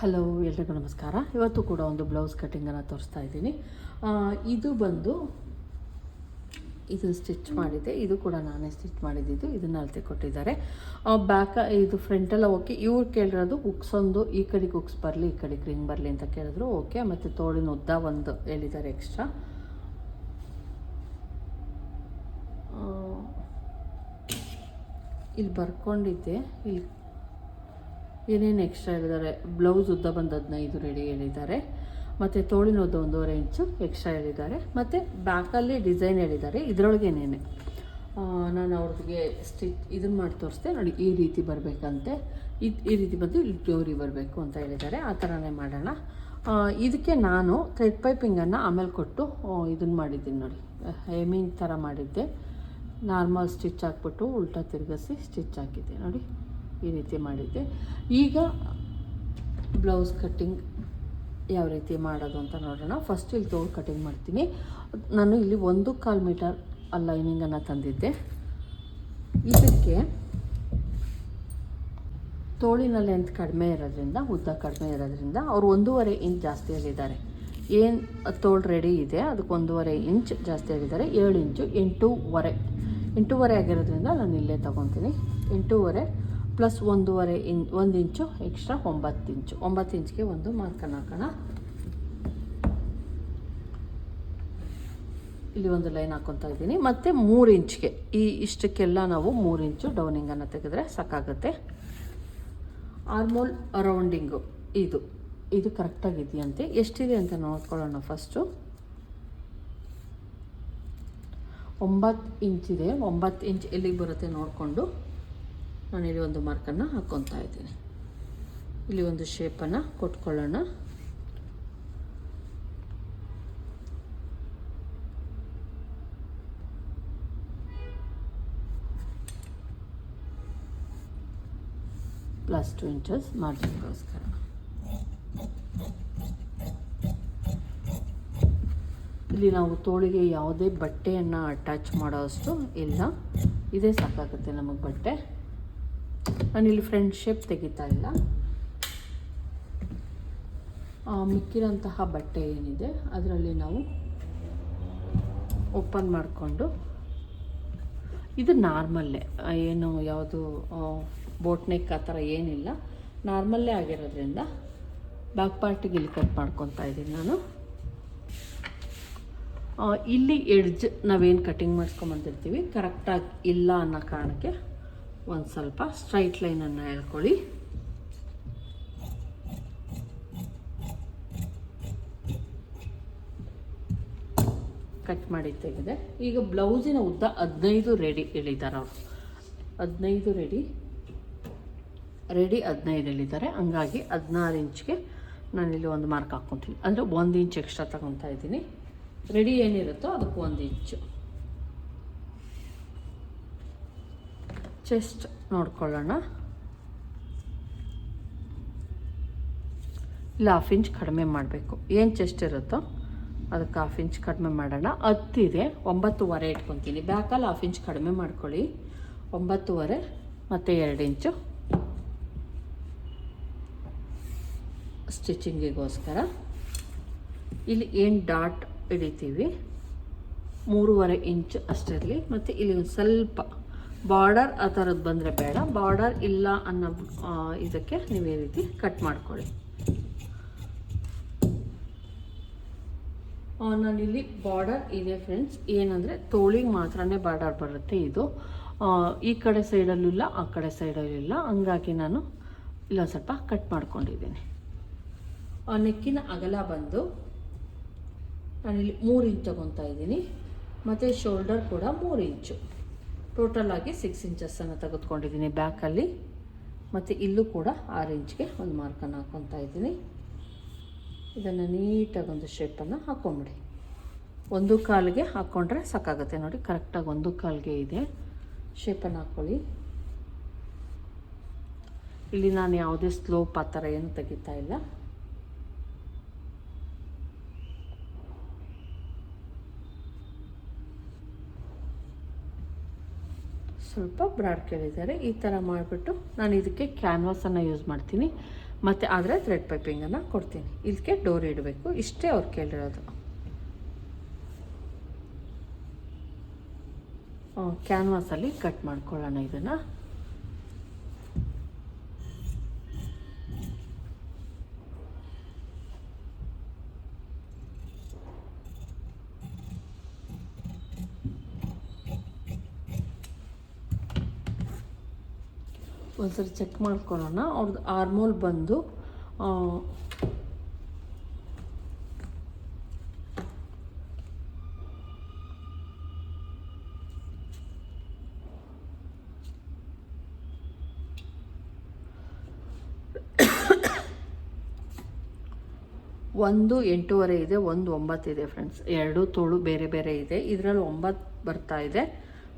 Hello, ಎಲ್ರಿಗೂ ನಮಸ್ಕಾರ. ಇವತ್ತು ಕೂಡ ಒಂದು ಬ್ಲೌಸ್ ಕಟ್ಟಿಂಗನ್ನು ತೋರಿಸ್ತಾ ಇದ್ದೀನಿ. ಇದು ಬಂದು ಇದು ಸ್ಟಿಚ್ ಮಾಡಿದ್ದೆ. ಇದು ಕೂಡ ನಾನೇ ಸ್ಟಿಚ್ ಮಾಡಿದ್ದು. ಇದನ್ನು ಅಳತೆ ಕೊಟ್ಟಿದ್ದಾರೆ. ಬ್ಯಾಕ್ ಇದು ಫ್ರಂಟೆಲ್ಲ ಓಕೆ ಇವ್ರು ಕೇಳಿರೋದು ಹುಕ್ಸ್ ಒಂದು, ಈ ಕಡೆಗೆ ಹುಕ್ಸ್ ಬರಲಿ, ಈ ಕಡೆಗೆ ರಿಂಗ್ ಬರಲಿ ಅಂತ ಕೇಳಿದ್ರು ಓಕೆ ಮತ್ತು ತೋಳಿನ ಉದ್ದ ಒಂದು ಹೇಳಿದ್ದಾರೆ ಎಕ್ಸ್ಟ್ರಾ ಇಲ್ಲಿ ಬರ್ಕೊಂಡಿದ್ದೆ. ಇಲ್ಲಿ ಏನೇನು ಎಕ್ಸ್ಟ್ರಾ ಹೇಳಿದ್ದಾರೆ? ಬ್ಲೌಸ್ ಉದ್ದ ಬಂದದ್ನ ಇದು ರೆಡಿ ಹೇಳಿದ್ದಾರೆ. ಮತ್ತು ಉದ್ದ ಒಂದೂವರೆ ಇಂಚು ಎಕ್ಸ್ಟ್ರಾ ಹೇಳಿದ್ದಾರೆ. ಮತ್ತು ಬ್ಯಾಕಲ್ಲಿ ಡಿಸೈನ್ ಹೇಳಿದ್ದಾರೆ. ಇದರೊಳಗೇನೇನೆ ನಾನು ಅವ್ರಿಗೆ ಸ್ಟಿಚ್ ಇದನ್ನು ಮಾಡಿ ತೋರಿಸ್ದೆ ನೋಡಿ, ಈ ರೀತಿ ಬರಬೇಕಂತೆ. ಇದು ಈ ರೀತಿ ಬಂದು ಇಲ್ಲಿ ಜೋರಿ ಬರಬೇಕು ಅಂತ ಹೇಳಿದ್ದಾರೆ. ಆ ಥರನೇ ಮಾಡೋಣ. ಇದಕ್ಕೆ ನಾನು ಥ್ರೆಡ್ ಪೈಪಿಂಗನ್ನು ಆಮೇಲೆ ಕೊಟ್ಟು ಇದನ್ನು ಮಾಡಿದ್ದೀನಿ ನೋಡಿ. ಹೇಮಿಂಗ್ ಥರ ಮಾಡಿದ್ದೆ. ನಾರ್ಮಲ್ ಸ್ಟಿಚ್ ಹಾಕ್ಬಿಟ್ಟು ಉಲ್ಟಾ ತಿರುಗಿಸಿ ಸ್ಟಿಚ್ ಹಾಕಿದ್ದೆ ನೋಡಿ. ಈ ರೀತಿ ಮಾಡಿದ್ದೆ. ಈಗ ಬ್ಲೌಸ್ ಕಟ್ಟಿಂಗ್ ಯಾವ ರೀತಿ ಮಾಡೋದು ಅಂತ ನೋಡೋಣ. ಫಸ್ಟ್ ಇಲ್ಲಿ ತೋಳು ಕಟಿಂಗ್ ಮಾಡ್ತೀನಿ. ನಾನು ಇಲ್ಲಿ ಒಂದು ಕಾಲು ಮೀಟರ್ ಲೈನಿಂಗನ್ನು ತಂದಿದ್ದೆ. ಇದಕ್ಕೆ ತೋಳಿನ ಲೆಂತ್ ಕಡಿಮೆ ಇರೋದ್ರಿಂದ, ಉದ್ದ ಕಡಿಮೆ ಇರೋದ್ರಿಂದ ಅವರು ಒಂದೂವರೆ ಇಂಚ್ ಜಾಸ್ತಿ ಏನು ತೋಳು ರೆಡಿ ಇದೆ, ಅದಕ್ಕೆ ಒಂದೂವರೆ ಇಂಚ್ ಜಾಸ್ತಿ ಆಗಿದ್ದಾರೆ ಏಳು ಇಂಚು ಎಂಟೂವರೆ. ಎಂಟೂವರೆ ಆಗಿರೋದ್ರಿಂದ ನಾನು ಇಲ್ಲೇ ತೊಗೊತೀನಿ. ಎಂಟೂವರೆ. ಪ್ಲಸ್ ಒಂದೂವರೆ ಇನ್, ಒಂದು ಇಂಚು ಎಕ್ಸ್ಟ್ರಾ ಒಂಬತ್ತು ಇಂಚು. ಒಂಬತ್ತು ಇಂಚ್ಗೆ ಒಂದು ಮಾರ್ಕನ್ನು ಹಾಕೋಣ. ಇಲ್ಲಿ ಒಂದು ಲೈನ್ ಹಾಕೊತಾ ಇದ್ದೀನಿ. ಮತ್ತು ಮೂರು ಇಂಚ್ಗೆ. ಈ ಇಷ್ಟಕ್ಕೆಲ್ಲ ನಾವು ಮೂರು ಇಂಚು ಡೌನಿಂಗನ್ನು ತೆಗೆದ್ರೆ ಸಾಕಾಗುತ್ತೆ. ಆರ್ಮೋಲ್ ರೌಂಡಿಂಗು ಇದು. ಇದು ಕರೆಕ್ಟಾಗಿದೆಯಂತೆ ಎಷ್ಟಿದೆ ಅಂತ ನೋಡ್ಕೊಳ್ಳೋಣ ಫಸ್ಟು ಒಂಬತ್ತು ಇಂಚಿದೆ. ಒಂಬತ್ತು ಇಂಚ್ ಎಲ್ಲಿಗೆ ಬರುತ್ತೆ ನೋಡಿಕೊಂಡು. ನಾನಿಲ್ಲಿ ಒಂದು ಮಾರ್ಕನ್ನು ಹಾಕ್ಕೊತಾ ಇದ್ದೀನಿ. ಇಲ್ಲಿ ಒಂದು ಶೇಪನ್ನು ಕೊಟ್ಕೊಳ್ಳೋಣ. ಪ್ಲಸ್ ಟು ಇಂಚಸ್ ಮಾರ್ಜಿನ್ಗೋಸ್ಕರ ಇಲ್ಲಿ ನಾವು ತೋಳಿಗೆ ಯಾವುದೇ ಬಟ್ಟೆಯನ್ನು ಅಟ್ಯಾಚ್ ಮಾಡೋಷ್ಟು ಇಲ್ಲ. ಇದೇ ಸಾಕಾಗುತ್ತೆ ನಮಗೆ ಬಟ್ಟೆ. ನಾನಿಲ್ಲಿ ಫ್ರೆಂಡ್ ಶೇಪ್ ತೆಗಿತಾ ಇಲ್ಲ. ಮಿಕ್ಕಿರೋಂತಹ ಬಟ್ಟೆ ಏನಿದೆ, ಅದರಲ್ಲಿ ನಾವು ಓಪನ್ ಮಾಡಿಕೊಂಡು, ಇದು ನಾರ್ಮಲ್ಲೇ ಏನು ಯಾವುದು ಬೋಟ್ ನೆಕ್ ಆ ಥರ ಏನಿಲ್ಲ. ನಾರ್ಮಲ್ಲೇ ಆಗಿರೋದ್ರಿಂದ ಬ್ಯಾಕ್ ಪಾರ್ಟಿಗೆ ಇಲ್ಲಿ ಕಟ್ ಮಾಡ್ಕೊತಾ ಇದ್ದೀನಿ ನಾನು. ಇಲ್ಲಿ ಎಡ್ಜ್ ನಾವೇನು ಕಟಿಂಗ್ ಮಾಡಿಸ್ಕೊಂಬಂದಿರ್ತೀವಿ ಕರೆಕ್ಟಾಗಿ ಇಲ್ಲ ಅನ್ನೋ ಕಾರಣಕ್ಕೆ ಒಂದು ಸ್ವಲ್ಪ ಸ್ಟ್ರೈಟ್ ಲೈನನ್ನು ಹೇಳ್ಕೊಳ್ಳಿ ಕಟ್ ಮಾಡಿ ತೆಗೆದೆ. ಈಗ ಬ್ಲೌಸಿನ ಉದ್ದ ಹದಿನೈದು ರೆಡಿ ಹೇಳಿದ್ದಾರೆ ಅವರು. ಹದಿನೈದು ರೆಡಿ ರೆಡಿ ಹದಿನೈದು ಹೇಳಿದ್ದಾರೆ ಹಂಗಾಗಿ ಹದಿನಾರು ಇಂಚ್ಗೆ ನಾನಿಲ್ಲಿ ಒಂದು ಮಾರ್ಕ್ ಹಾಕ್ಕೊತೀನಿ. ಅಂದರೆ ಒಂದು ಇಂಚ್ ಎಕ್ಸ್ಟ್ರಾ ತಗೊತಾ ಇದ್ದೀನಿ. ರೆಡಿ ಏನಿರುತ್ತೋ ಅದಕ್ಕೆ ಒಂದು ಇಂಚು ಚೆಸ್ಟ್ ನೋಡ್ಕೊಳ್ಳೋಣ. ಇಲ್ಲ ಹಾಫ್ ಇಂಚ್ ಕಡಿಮೆ ಮಾಡಬೇಕು. ಏನು ಚೆಸ್ಟ್ ಇರುತ್ತೋ ಅದಕ್ಕೆ ಹಾಫ್ ಇಂಚ್ ಕಡಿಮೆ ಮಾಡೋಣ. ಹತ್ತಿದೆ, ಒಂಬತ್ತುವರೆ ಇಟ್ಕೊತೀನಿ. ಬ್ಯಾಕಲ್ಲಿ ಹಾಫ್ ಇಂಚ್ ಕಡಿಮೆ ಮಾಡ್ಕೊಳ್ಳಿ. ಒಂಬತ್ತುವರೆ ಮತ್ತು ಎರಡು ಇಂಚು ಸ್ಟಿಚಿಂಗಿಗೋಸ್ಕರ ಇಲ್ಲಿ ಏನು ಡಾಟ್ ಹಿಡಿತೀವಿ? ಮೂರುವರೆ ಇಂಚ್ ಅಷ್ಟರಲ್ಲಿ ಮತ್ತು ಇಲ್ಲಿ ಒಂದು ಸ್ವಲ್ಪ ಬಾರ್ಡರ್ ಆ ಥರದ್ದು ಬಂದರೆ ಬೇಡ. ಬಾರ್ಡರ್ ಇಲ್ಲ ಅನ್ನೋ ಇದಕ್ಕೆ ನೀವು ಈ ರೀತಿ ಕಟ್ ಮಾಡ್ಕೊಳ್ಳಿ. ನಾನು ನಾನಿಲ್ಲಿ ಬಾರ್ಡರ್ ಇದೆ ಫ್ರೆಂಡ್ಸ್. ಏನಂದರೆ ತೋಳಿಗೆ ಮಾತ್ರನೇ ಬಾರ್ಡರ್ ಬರುತ್ತೆ ಇದು. ಈ ಕಡೆ ಸೈಡಲ್ಲೂ ಇಲ್ಲ, ಆ ಕಡೆ ಸೈಡಲ್ಲೂ ಇಲ್ಲ. ಹಂಗಾಗಿ ನಾನು ಇಲ್ಲ, ಸ್ವಲ್ಪ ಕಟ್ ಮಾಡ್ಕೊಂಡಿದ್ದೀನಿ. ಆ, ನೆಕ್ಕಿನ ಅಗಲ ಬಂದು ನಾನಿಲ್ಲಿ ಮೂರು ಇಂಚ್ ತೊಗೊತಾ ಇದ್ದೀನಿ. ಮತ್ತು ಶೋಲ್ಡರ್ ಕೂಡ ಮೂರು ಇಂಚು. ಟೋಟಲ್ ಆಗಿ ಸಿಕ್ಸ್ ಇಂಚಸ್ಸನ್ನು ತೆಗೆದುಕೊಂಡಿದ್ದೀನಿ ಬ್ಯಾಕಲ್ಲಿ ಮತ್ತು ಇಲ್ಲೂ ಕೂಡ ಆರು ಇಂಚ್ಗೆ ಒಂದು ಮಾರ್ಕನ್ನು ಹಾಕ್ಕೊತಾ ಇದ್ದೀನಿ. ಇದನ್ನು ನೀಟಾಗಿ ಒಂದು ಶೇಪನ್ನು ಹಾಕ್ಕೊಂಬಿಡಿ ಒಂದು ಕಾಲಿಗೆ ಹಾಕ್ಕೊಂಡ್ರೆ ಸಾಕಾಗುತ್ತೆ ನೋಡಿ ಕರೆಕ್ಟಾಗಿ ಒಂದು ಕಾಲಿಗೆ ಇದೆ. ಶೇಪನ್ನು ಹಾಕ್ಕೊಳ್ಳಿ ಇಲ್ಲಿ ನಾನು ಯಾವುದೇ ಸ್ಲೋಪ್ ಆ ಥರ ಏನು ತೆಗಿತಾ ಇಲ್ಲ. ಸ್ವಲ್ಪ ಬ್ರಾಡ್ ಕೇಳಿದ್ದಾರೆ ಈ ಥರ ಮಾಡಿಬಿಟ್ಟು ನಾನು ಇದಕ್ಕೆ ಕ್ಯಾನ್ವಾಸನ್ನು ಯೂಸ್ ಮಾಡ್ತೀನಿ. ಮತ್ತು ಆದರೆ ಥ್ರೆಡ್ ಪೈಪಿಂಗನ್ನು ಕೊಡ್ತೀನಿ. ಇದಕ್ಕೆ ಡೋರ್ ಇಡಬೇಕು. ಇಷ್ಟೇ ಅವ್ರು ಕೇಳಿರೋದು. ಕ್ಯಾನ್ವಾಸಲ್ಲಿ ಕಟ್ ಮಾಡ್ಕೊಳ್ಳೋಣ ಇದನ್ನು. ಒಂದ್ಸರಿ ಚೆಕ್ ಮಾಡ್ಕೊಳ್ಳೋಣ. ಅವ್ರದ್ದು ಆರ್ಮೋಲ್ ಬಂದು ಒಂದು ಎಂಟೂವರೆ ಇದೆ, ಒಂದು ಒಂಬತ್ತಿದೆ ಫ್ರೆಂಡ್ಸ್ ಎರಡು, ತೋಳು ಬೇರೆ ಬೇರೆ ಇದೆ. ಇದರಲ್ಲಿ ಒಂಬತ್ತು ಬರ್ತಾ ಇದೆ.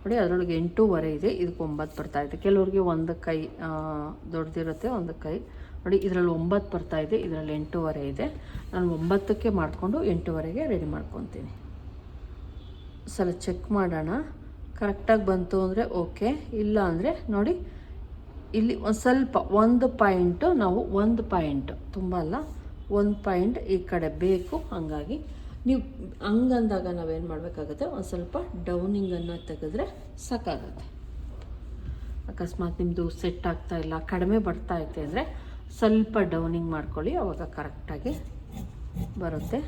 ನೋಡಿ, ಅದರೊಳಗೆ ಎಂಟೂವರೆ ಇದೆ. ಇದಕ್ಕೆ ಒಂಬತ್ತು ಬರ್ತಾ ಇದೆ. ಕೆಲವ್ರಿಗೆ ಒಂದು ಕೈ ದೊಡ್ಡದಿರುತ್ತೆ, ಒಂದು ಕೈ. ನೋಡಿ, ಇದರಲ್ಲಿ ಒಂಬತ್ತು ಬರ್ತಾ ಇದೆ. ಇದರಲ್ಲಿ ಎಂಟೂವರೆ ಇದೆ. ನಾನು ಒಂಬತ್ತಕ್ಕೆ ಮಾಡಿಕೊಂಡು ಎಂಟೂವರೆಗೆ ರೆಡಿ ಮಾಡ್ಕೊತೀನಿ. ಸಲ ಚೆಕ್ ಮಾಡೋಣ. ಕರೆಕ್ಟಾಗಿ ಬಂತು ಅಂದರೆ ಓಕೆ ಇಲ್ಲ ಅಂದರೆ ನೋಡಿ, ಇಲ್ಲಿ ಒಂದು ಸ್ವಲ್ಪ, ಒಂದು ಪಾಯಿಂಟು ನಾವು ಒಂದು ಪಾಯಿಂಟ್ ತುಂಬ ಅಲ್ಲ, ಒಂದು ಪಾಯಿಂಟ್ ಈ ಕಡೆ ಬೇಕು, ಹಾಗಾಗಿ ನೀವು ಹಂಗಂದಾಗ ನಾವೇನು ಮಾಡಬೇಕಾಗುತ್ತೆ? ಒಂದು ಸ್ವಲ್ಪ ಡೌನಿಂಗನ್ನು ತೆಗೆದ್ರೆ ಸಾಕಾಗುತ್ತೆ. ಅಕಸ್ಮಾತ್ ನಿಮ್ಮದು ಸೆಟ್ ಆಗ್ತಾ ಇಲ್ಲ, ಕಡಿಮೆ ಬರ್ತಾ ಐತೆ ಅಂದರೆ ಸ್ವಲ್ಪ ಡೌನಿಂಗ್ ಮಾಡ್ಕೊಳ್ಳಿ, ಅವಾಗ ಕರೆಕ್ಟಾಗಿ ಬರುತ್ತೆ.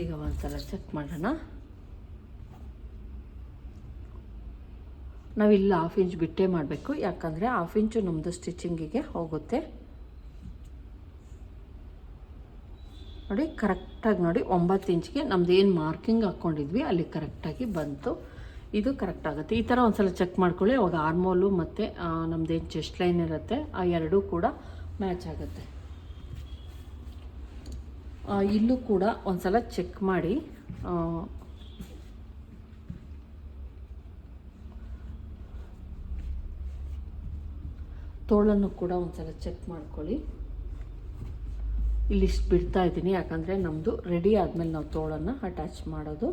ಈಗ ಒಂದ್ಸಲ ಚೆಕ್ ಮಾಡೋಣ. ನಾವಿಲ್ಲಿ ಹಾಫ್ ಇಂಚ್ ಬಿಟ್ಟೇ ಮಾಡಬೇಕು. ಯಾಕಂದರೆ ಹಾಫ್ ಇಂಚು ನಮ್ಮದು ಸ್ಟಿಚಿಂಗಿಗೆ ಹೋಗುತ್ತೆ. ನೋಡಿ ಕರೆಕ್ಟಾಗಿ ನೋಡಿ, ಒಂಬತ್ತು ಇಂಚ್ಗೆ ನಮ್ದು ಏನು ಮಾರ್ಕಿಂಗ್ ಹಾಕ್ಕೊಂಡಿದ್ವಿ ಅಲ್ಲಿ ಕರೆಕ್ಟಾಗಿ ಬಂತು. ಇದು ಕರೆಕ್ಟ್ ಆಗುತ್ತೆ. ಈ ಥರ ಒಂದ್ಸಲ ಚೆಕ್ ಮಾಡ್ಕೊಳ್ಳಿ. ಅವಾಗ ಆರ್ಮೋಲು ಮತ್ತು ನಮ್ಮದೇನು ಚೆಸ್ಟ್ ಲೈನ್ ಇರುತ್ತೆ, ಆ ಎರಡೂ ಕೂಡ ಮ್ಯಾಚ್ ಆಗುತ್ತೆ. ಇಲ್ಲೂ ಕೂಡ ಒಂದ್ಸಲ ಚೆಕ್ ಮಾಡಿ ಆ, ತೋಳನ್ನು ಕೂಡ ಒಂದ್ಸಲ ಚೆಕ್ ಮಾಡ್ಕೊಳ್ಳಿ. ಇಲ್ಲಿ ಇಷ್ಟು ಬಿಡ್ತಾ ಇದ್ದೀನಿ, ಯಾಕಂದರೆ ನಮ್ಮದು ರೆಡಿ ಆದಮೇಲೆ ನಾವು ತೋಳನ್ನು ಅಟ್ಯಾಚ್ ಮಾಡೋದು.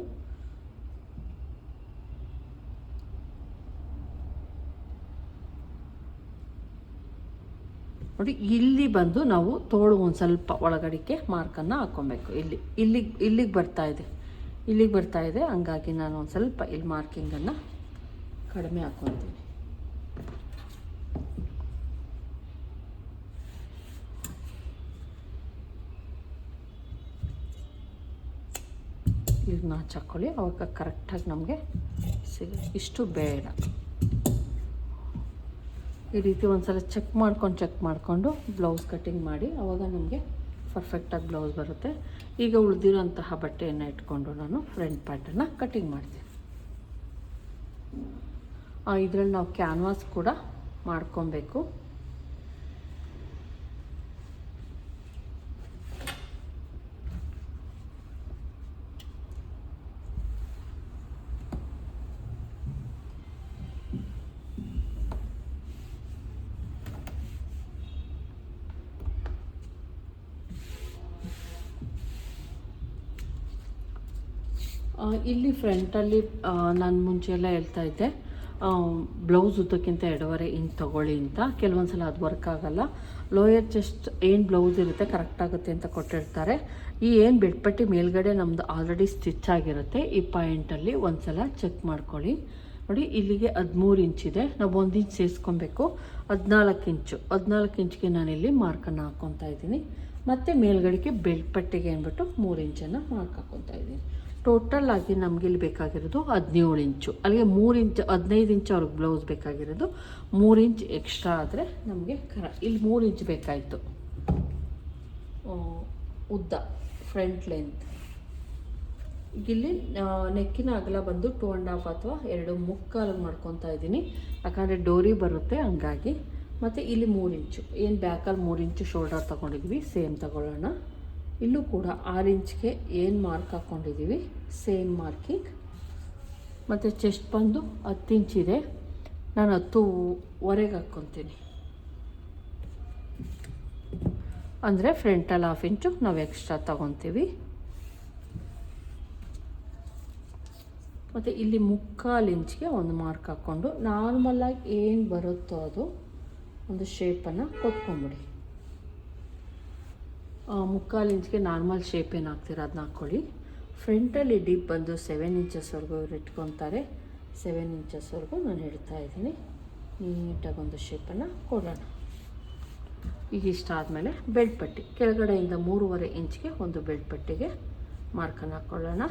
ನೋಡಿ, ಇಲ್ಲಿ ಬಂದು ನಾವು ತೋಳು ಒಂದು ಸ್ವಲ್ಪ ಒಳಗಡಿಕೆ ಮಾರ್ಕನ್ನು ಹಾಕ್ಕೊಬೇಕು ಇಲ್ಲಿ ಇಲ್ಲಿಗೆ ಇಲ್ಲಿಗೆ ಬರ್ತಾ ಇದೆ. ಇಲ್ಲಿಗೆ ಬರ್ತಾ ಇದೆ, ಹಂಗಾಗಿ ನಾನು ಒಂದು ಸ್ವಲ್ಪ ಇಲ್ಲಿ ಮಾರ್ಕಿಂಗನ್ನು ಕಡಿಮೆ ಹಾಕ್ಕೊತೀನಿ ಈಗ ಹಚ್ಚಾಕೊಳ್ಳಿ ಅವಾಗ ಕರೆಕ್ಟಾಗಿ ನಮಗೆ ಸಿಗ ಇಷ್ಟು ಬೇಡ ಈ ರೀತಿ ಒಂದ್ಸಲ ಚೆಕ್ ಮಾಡ್ಕೊಂಡು ಚೆಕ್ ಮಾಡಿಕೊಂಡು ಬ್ಲೌಸ್ ಕಟ್ಟಿಂಗ್ ಮಾಡಿ ಆವಾಗ ನಮಗೆ ಪರ್ಫೆಕ್ಟಾಗಿ ಬ್ಲೌಸ್ ಬರುತ್ತೆ. ಈಗ ಉಳಿದಿರೋಂತಹ ಬಟ್ಟೆಯನ್ನು ಇಟ್ಕೊಂಡು ನಾನು ಫ್ರಂಟ್ ಪ್ಯಾಟರ್ನ ಕಟ್ಟಿಂಗ್ ಮಾಡ್ತೀನಿ. ಇದರಲ್ಲಿ ನಾವು ಕ್ಯಾನ್ವಾಸ್ ಕೂಡ ಮಾಡ್ಕೊಬೇಕು ಆ, ಇಲ್ಲಿ ಫ್ರಂಟಲ್ಲಿ ನಾನು ಮುಂಚೆ ಎಲ್ಲ ಹೇಳ್ತಾ ಇದ್ದೆ ಬ್ಲೌಸ್ ಉದ್ದಕ್ಕಿಂತ ಎರಡೂವರೆ ಇಂಚ್ ತೊಗೊಳ್ಳಿ ಅಂತ. ಕೆಲವೊಂದು ಸಲ ಅದು ವರ್ಕ್ ಆಗಲ್ಲ. ಲೋಯರ್ ಚೆಸ್ಟ್ ಏನು ಬ್ಲೌಸ್ ಇರುತ್ತೆ ಕರೆಕ್ಟ್ ಆಗುತ್ತೆ ಅಂತ ಕೊಟ್ಟಿರ್ತಾರೆ. ಈ ಏನು ಬೆಡ್ಪಟ್ಟಿ ಮೇಲ್ಗಡೆ ನಮ್ಮದು ಆಲ್ರೆಡಿ ಸ್ಟಿಚ್ ಆಗಿರುತ್ತೆ, ಈ ಪಾಯಿಂಟಲ್ಲಿ ಒಂದು ಸಲ ಚೆಕ್ ಮಾಡ್ಕೊಳ್ಳಿ. ನೋಡಿ, ಇಲ್ಲಿಗೆ ಹದಿಮೂರು ಇಂಚಿದೆ ನಾವು ಒಂದು ಇಂಚ್ ಸೇರಿಸ್ಕೊಬೇಕು. ಹದಿನಾಲ್ಕು ಇಂಚು ಹದಿನಾಲ್ಕು ಇಂಚ್ಗೆ ನಾನಿಲ್ಲಿ ಮಾರ್ಕನ್ನು ಹಾಕ್ಕೊತಾ ಇದ್ದೀನಿ. ಮತ್ತು ಮೇಲ್ಗಡೆಗೆ ಬೆಲ್ಟ್ ಪಟ್ಟಿಗೆ ಅಂದ್ಬಿಟ್ಟು ಮೂರು ಇಂಚನ್ನು ಮಾರ್ಕ್ ಹಾಕ್ಕೊತಾ ಇದ್ದೀನಿ. ಟೋಟಲ್ ಆಗಿ ನಮ್ಗೆ ಇಲ್ಲಿ ಬೇಕಾಗಿರೋದು ಹದಿನೇಳು ಇಂಚು ಅಲ್ಲಿಗೆ ಮೂರು ಇಂಚ್, ಹದಿನೈದು ಇಂಚ್ ಅವ್ರಿಗೆ ಬ್ಲೌಸ್ ಬೇಕಾಗಿರೋದು. ಮೂರು ಇಂಚ್ ಎಕ್ಸ್ಟ್ರಾ ಆದರೆ ನಮಗೆ ಕರ, ಇಲ್ಲಿ ಮೂರು ಇಂಚ್ ಬೇಕಾಯಿತು. ಉದ್ದ ಫ್ರಂಟ್ ಲೆಂತ್ ಇಲ್ಲಿ ನೆಕ್ಕಿನ ಅಗಲ ಬಂದು ಟೂ ಆ್ಯಂಡ್ ಹಾಫ್ ಅಥವಾ ಎರಡು ಮುಕ್ಕಾಲು ಮಾಡ್ಕೊತಾ ಇದ್ದೀನಿ. ಯಾಕಂದರೆ ಡೋರಿ ಬರುತ್ತೆ ಹಂಗಾಗಿ. ಮತ್ತು ಇಲ್ಲಿ ಮೂರು ಇಂಚು, ಏನು ಬ್ಯಾಕಲ್ಲಿ ಮೂರು ಇಂಚು ಶೋಲ್ಡರ್ ತೊಗೊಂಡಿದ್ವಿ ಸೇಮ್ ತಗೊಳ್ಳೋಣ. ಇಲ್ಲೂ ಕೂಡ ಆರು ಇಂಚ್ಗೆ ಏನು ಮಾರ್ಕ್ ಹಾಕ್ಕೊಂಡಿದ್ದೀವಿ ಸೇಮ್ ಮಾರ್ಕಿಂಗ್. ಮತ್ತು ಚೆಸ್ಟ್ ಬಂದು ಹತ್ತು ಇಂಚಿದೆ ನಾನು ಹತ್ತುವರೆಗೆ ಹಾಕ್ಕೊತೀನಿ ಅಂದರೆ ಫ್ರಂಟಲ್ಲಿ ಹಾಫ್ ಇಂಚು ನಾವು ಎಕ್ಸ್ಟ್ರಾ ತಗೊತೀವಿ. ಮತ್ತು ಇಲ್ಲಿ ಮುಕ್ಕಾಲು ಇಂಚ್ಗೆ ಒಂದು ಮಾರ್ಕ್ ಹಾಕ್ಕೊಂಡು ನಾರ್ಮಲಾಗಿ ಏನು ಬರುತ್ತೋ ಅದು ಒಂದು ಶೇಪನ್ನು ಕೊಟ್ಕೊಂಬಿಡಿ. ಮುಕ್ಕಾಲು ಇಂಚ್ಗೆ ನಾರ್ಮಲ್ ಶೇಪ್ ಏನು ಹಾಕ್ತೀರ ಅದನ್ನ ಹಾಕ್ಕೊಳ್ಳಿ ಫ್ರಂಟಲ್ಲಿ ಡಿಪ್ ಬಂದು ಸೆವೆನ್ ಇಂಚಸ್ವರೆಗೂ ಇವ್ರು ಇಟ್ಕೊತಾರೆ. ಸೆವೆನ್ ಇಂಚಸ್ವರೆಗೂ ನಾನು ಇಡ್ತಾ ಇದ್ದೀನಿ. ನೀಟಾಗಿ ಒಂದು ಶೇಪನ್ನು ಕೊಡೋಣ. ಈಗ ಇಷ್ಟ ಆದಮೇಲೆ ಬೆಲ್ಟ್ ಪಟ್ಟಿ. ಕೆಳಗಡೆಯಿಂದ ಮೂರುವರೆ ಇಂಚ್ಗೆ ಒಂದು ಬೆಲ್ಟ್ ಪಟ್ಟಿಗೆ ಮಾರ್ಕನ್ನು ಹಾಕ್ಕೊಳ್ಳೋಣ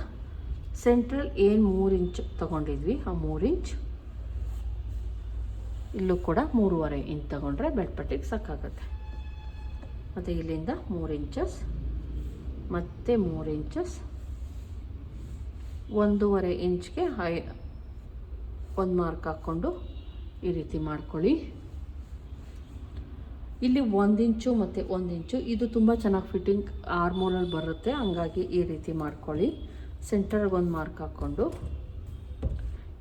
ಸೆಂಟ್ರಲ್ ಏನು ಮೂರು ಇಂಚ್ ತೊಗೊಂಡಿದ್ವಿ, ಆ ಮೂರು ಇಂಚ್ ಇಲ್ಲೂ ಕೂಡ ಮೂರುವರೆ ಇಂಚ್ ತೊಗೊಂಡ್ರೆ ಬೆಲ್ಟ್ ಪಟ್ಟಿಗೆ ಸಾಕಾಗುತ್ತೆ ಮತ್ತು ಇಲ್ಲಿಂದ ಮೂರು ಇಂಚಸ್ ಮತ್ತು ಮೂರು ಇಂಚಸ್ ಒಂದೂವರೆ ಇಂಚ್ಗೆ ಹೈ, ಒಂದು ಮಾರ್ಕ್ ಹಾಕ್ಕೊಂಡು ಈ ರೀತಿ ಮಾಡ್ಕೊಳ್ಳಿ. ಇಲ್ಲಿ ಒಂದು ಇಂಚು ಮತ್ತು ಒಂದು ಇಂಚು ಇದು ತುಂಬ ಚೆನ್ನಾಗಿ ಫಿಟ್ಟಿಂಗ್ ಆರ್ಮೋಲಲ್ಲಿ ಬರುತ್ತೆ, ಹಂಗಾಗಿ ಈ ರೀತಿ ಮಾಡ್ಕೊಳ್ಳಿ. ಸೆಂಟರ್ಗೆ ಒಂದು ಮಾರ್ಕ್ ಹಾಕ್ಕೊಂಡು.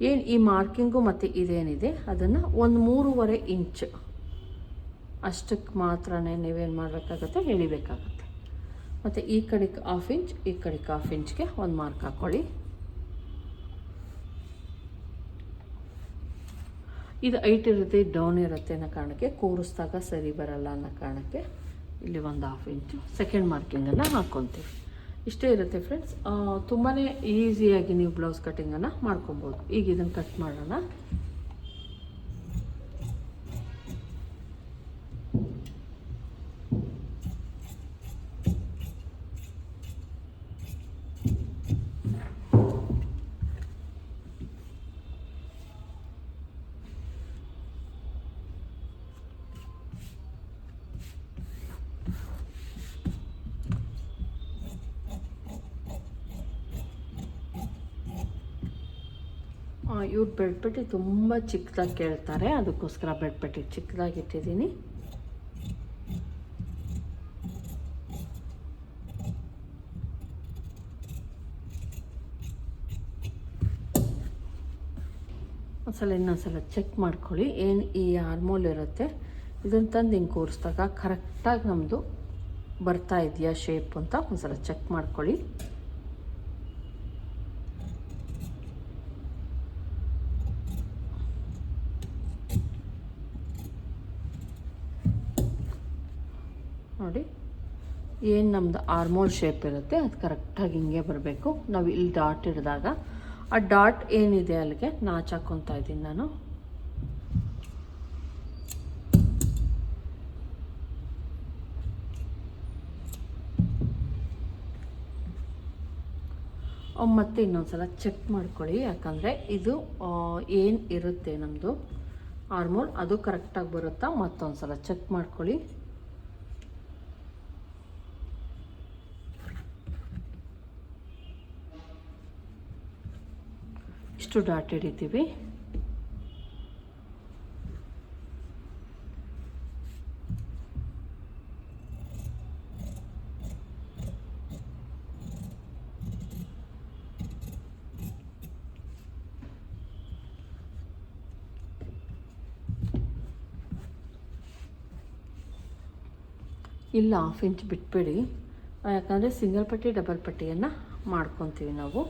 ಏನು ಈ ಮಾರ್ಕಿಂಗು ಮತ್ತು ಇದೇನಿದೆ, ಅದನ್ನು ಒಂದು ಮೂರುವರೆ ಇಂಚ್ ಅಷ್ಟಕ್ಕೆ ಮಾತ್ರ ನೀವೇನು ಮಾಡಬೇಕಾಗತ್ತೆ ಎಳಿಬೇಕಾಗತ್ತೆ ಮತ್ತು ಈ ಕಡೆಗೆ ಹಾಫ್ ಇಂಚ್ ಈ ಕಡೆಗೆ ಹಾಫ್ ಇಂಚ್ಗೆ ಒಂದು ಮಾರ್ಕ್ ಹಾಕ್ಕೊಳ್ಳಿ ಇದು ಐಟ್ ಇರುತ್ತೆ ಡೌನ್ ಇರುತ್ತೆ ಅನ್ನೋ ಕಾರಣಕ್ಕೆ, ಕೂರಿಸಿದಾಗ ಸರಿ ಬರಲ್ಲ ಅನ್ನೋ ಕಾರಣಕ್ಕೆ ಇಲ್ಲಿ ಒಂದು ಹಾಫ್ ಇಂಚು ಸೆಕೆಂಡ್ ಮಾರ್ಕಿಂಗನ್ನು ಹಾಕ್ಕೊತೀವಿ ಇಷ್ಟೇ ಇರುತ್ತೆ ಫ್ರೆಂಡ್ಸ್ ತುಂಬಾ ಈಸಿಯಾಗಿ ನೀವು ಬ್ಲೌಸ್ ಕಟ್ಟಿಂಗನ್ನು ಮಾಡ್ಕೊಬೋದು. ಈಗ ಇದನ್ನು ಕಟ್ ಮಾಡೋಣ. ಇವ್ರು ಬೆಡ್ಪಟ್ಟಿ ತುಂಬ ಚಿಕ್ಕದಾಗಿ ಕೇಳ್ತಾರೆ. ಅದಕ್ಕೋಸ್ಕರ ಬೆಡ್ಪಟ್ಟಿ ಚಿಕ್ಕದಾಗಿ ಇಟ್ಟಿದ್ದೀನಿ. ಒಂದ್ಸಲ ಇನ್ನೊಂದ್ಸಲ ಚೆಕ್ ಮಾಡ್ಕೊಳ್ಳಿ. ಏನು ಈ ಹಾರ್ಮೋಲ್ ಇರುತ್ತೆ? ಇದನ್ನು ತಂದು ಹಿಂಗೆ ಕೂರಿಸಿದಾಗ ಕರೆಕ್ಟಾಗಿ ನಮ್ಮದು ಬರ್ತಾ ಇದೆಯಾ ಶೇಪ್ ಅಂತ ಒಂದ್ಸಲ ಚೆಕ್ ಮಾಡ್ಕೊಳ್ಳಿ ನೋಡಿ ಏನು ನಮ್ಮದು ಆರ್ಮೋಲ್ ಶೇಪ್ ಇರುತ್ತೆ, ಅದು ಕರೆಕ್ಟಾಗಿ ಹಿಂಗೆ ಬರಬೇಕು. ನಾವು ಇಲ್ಲಿ ಡಾಟ್ ಹಿಡಿದಾಗ, ಆ ಡಾಟ್ ಏನಿದೆ ಅಲ್ಲಿಗೆ ನಾಚ್ ಇದ್ದೀನಿ ನಾನು. ಮತ್ತೆ ಇನ್ನೊಂದ್ಸಲ ಚೆಕ್ ಮಾಡ್ಕೊಳ್ಳಿ, ಯಾಕಂದರೆ ಇದು ಏನು ಇರುತ್ತೆ ನಮ್ಮದು ಆರ್ಮೋಲ್ ಅದು ಕರೆಕ್ಟಾಗಿ ಬರುತ್ತಾ ಮತ್ತೊಂದು ಸಲ ಚೆಕ್ ಮಾಡ್ಕೊಳ್ಳಿ. ಇಷ್ಟು ಡಾಟ್ ಹಿಡಿತೀವಿ ಇಲ್ಲ ಹಾಫ್ ಇಂಚ್ ಬಿಟ್ಬಿಡಿ. ಯಾಕಂದರೆ ಸಿಂಗಲ್ ಪಟ್ಟಿ ಡಬಲ್ ಪಟ್ಟಿಯನ್ನು ಮಾಡ್ಕೊತೀವಿ ನಾವು.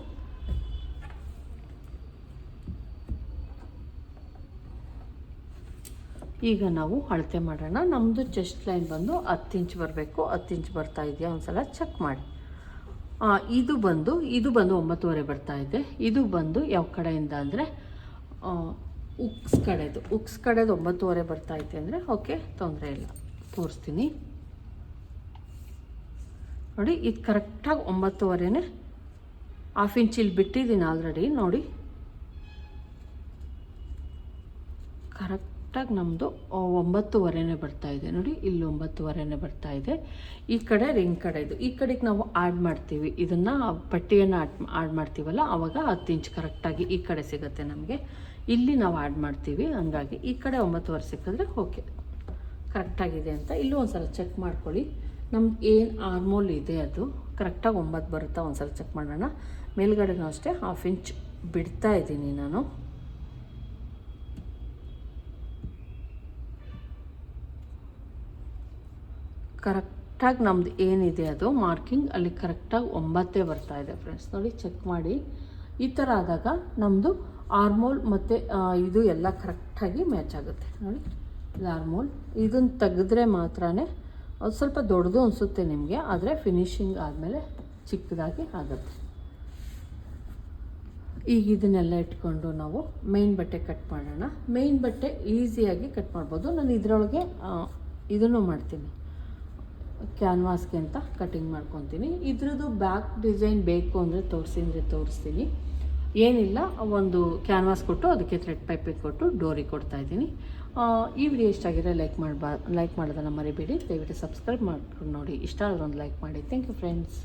ಈಗ ನಾವು ಅಳತೆ ಮಾಡೋಣ. ನಮ್ಮದು ಚೆಸ್ಟ್ ಲೈನ್ ಬಂದು ಹತ್ತು ಇಂಚ್ ಬರಬೇಕು. ಹತ್ತು ಇಂಚ್ ಬರ್ತಾ ಇದೆಯಾ? ಒಂದ್ಸಲ ಚೆಕ್ ಮಾಡಿ. ಇದು ಬಂದು ಇದು ಬಂದು ಒಂಬತ್ತುವರೆ ಬರ್ತಾ ಇದೆ. ಇದು ಬಂದು ಯಾವ ಕಡೆಯಿಂದ ಅಂದರೆ ಉಕ್ಸ್ ಕಡೆದು. ಉಕ್ಸ್ ಕಡೆದು ಒಂಬತ್ತುವರೆ ಬರ್ತಾ ಇದೆ ಅಂದರೆ ಓಕೆ ತೊಂದರೆ ಇಲ್ಲ. ತೋರಿಸ್ತೀನಿ. ನೋಡಿ, ಇದು ಕರೆಕ್ಟಾಗಿ ಒಂಬತ್ತುವರೆನೇ ಹಾಫ್ ಇಂಚ್ ಇಲ್ಲಿ ಬಿಟ್ಟಿದ್ದೀನಿ ಆಲ್ರೆಡಿ ನೋಡಿ. ಕರೆಕ್ಟಾಗಿ ನಮ್ಮದು ಒಂಬತ್ತುವರೆನೇ ಬರ್ತಾ ಇದೆ. ನೋಡಿ, ಇಲ್ಲಿ ಒಂಬತ್ತುವರೆನೇ ಬರ್ತಾ ಇದೆ. ಈ ಕಡೆ ರಿಂಗ್ ಕಡೆ ಇದು. ಈ ಕಡೆಗೆ ನಾವು ಆ್ಯಡ್ ಮಾಡ್ತೀವಿ. ಇದನ್ನು ಪಟ್ಟಿಯನ್ನು ಆಡ್ ಆ್ಯಡ್ ಮಾಡ್ತೀವಲ್ಲ ಆವಾಗ ಹತ್ತು ಇಂಚ್ ಕರೆಕ್ಟಾಗಿ ಈ ಕಡೆ ಸಿಗುತ್ತೆ ನಮಗೆ. ಇಲ್ಲಿ ನಾವು ಆ್ಯಡ್ ಮಾಡ್ತೀವಿ, ಹಂಗಾಗಿ ಈ ಕಡೆ ಒಂಬತ್ತುವರೆ ಸಿಕ್ಕಿದ್ರೆ ಓಕೆ. ಕರೆಕ್ಟಾಗಿದೆ ಅಂತ. ಇಲ್ಲೂ ಒಂದು ಸಲ ಚೆಕ್ ಮಾಡ್ಕೊಳ್ಳಿ. ನಮ್ದು ಏನು ಆರ್ಮೋಲ್ ಇದೆ ಅದು. ಕರೆಕ್ಟಾಗಿ ಒಂಬತ್ತು ಬರುತ್ತಾ? ಒಂದು ಸಲ ಚೆಕ್ ಮಾಡೋಣ. ಮೇಲ್ಗಡೆನೂ ಅಷ್ಟೇ, ಹಾಫ್ ಇಂಚ್ ಬಿಡ್ತಾ ಇದ್ದೀನಿ ನಾನು. ಕರೆಕ್ಟಾಗಿ ನಮ್ಮದು ಏನಿದೆ ಅದು ಮಾರ್ಕಿಂಗ್ ಅಲ್ಲಿ ಕರೆಕ್ಟಾಗಿ ಒಂಬತ್ತೇ ಬರ್ತಾ ಇದೆ ಫ್ರೆಂಡ್ಸ್ ನೋಡಿ ಚೆಕ್ ಮಾಡಿ. ಈ ಥರ ಆದಾಗ ನಮ್ಮದು ಆರ್ಮೋಲ್ ಮತ್ತು ಇದು ಎಲ್ಲ ಕರೆಕ್ಟಾಗಿ ಮ್ಯಾಚ್ ಆಗುತ್ತೆ. ನೋಡಿ, ಇದು ಆರ್ಮೋಲ್ ಇದನ್ನು ತೆಗೆದ್ರೆ ಮಾತ್ರ ಅದು ಸ್ವಲ್ಪ ದೊಡ್ಡದು ಅನಿಸುತ್ತೆ ನಿಮಗೆ, ಆದರೆ ಫಿನಿಶಿಂಗ್ ಆದಮೇಲೆ ಚಿಕ್ಕದಾಗಿ ಆಗುತ್ತೆ. ಈಗ ಇದನ್ನೆಲ್ಲ ಇಟ್ಕೊಂಡು ನಾವು ಮೇನ್ ಬಟ್ಟೆ ಕಟ್ ಮಾಡೋಣ. ಮೇನ್ ಬಟ್ಟೆ ಈಸಿಯಾಗಿ ಕಟ್ ಮಾಡ್ಬೋದು. ನಾನು ಇದರೊಳಗೆ ಇದನ್ನು ಮಾಡ್ತೀನಿ. ಕ್ಯಾನ್ವಾಸ್ಗೆ ಅಂತ ಕಟಿಂಗ್ ಮಾಡ್ಕೊತೀನಿ. ಇದ್ರದ್ದು ಬ್ಯಾಕ್ ಡಿಸೈನ್ ಬೇಕು ಅಂದರೆ ತೋರಿಸಿದ್ರೆ ತೋರಿಸ್ತೀನಿ. ಏನಿಲ್ಲ ಒಂದು ಕ್ಯಾನ್ವಾಸ್ ಕೊಟ್ಟು ಅದಕ್ಕೆ ಥ್ರೆಡ್ ಪೈಪಿಗೆ ಕೊಟ್ಟು ಡೋರಿ ಕೊಡ್ತಾ ಇದ್ದೀನಿ. ಆ, ಈ ವಿಡಿಯೋ ಇಷ್ಟ ಆಗಿದ್ರೆ ಲೈಕ್ ಮಾಡಬಾ ಲೈಕ್ ಮಾಡೋದನ್ನು ಮರಿಬೇಡಿ. ದಯವಿಟ್ಟು ಸಬ್ಸ್ಕ್ರೈಬ್ ಮಾಡ್ಕೊಂಡು ನೋಡಿ. ಇಷ್ಟ ಆದ್ರೆ ಒಂದು ಲೈಕ್ ಮಾಡಿ. Thank you friends.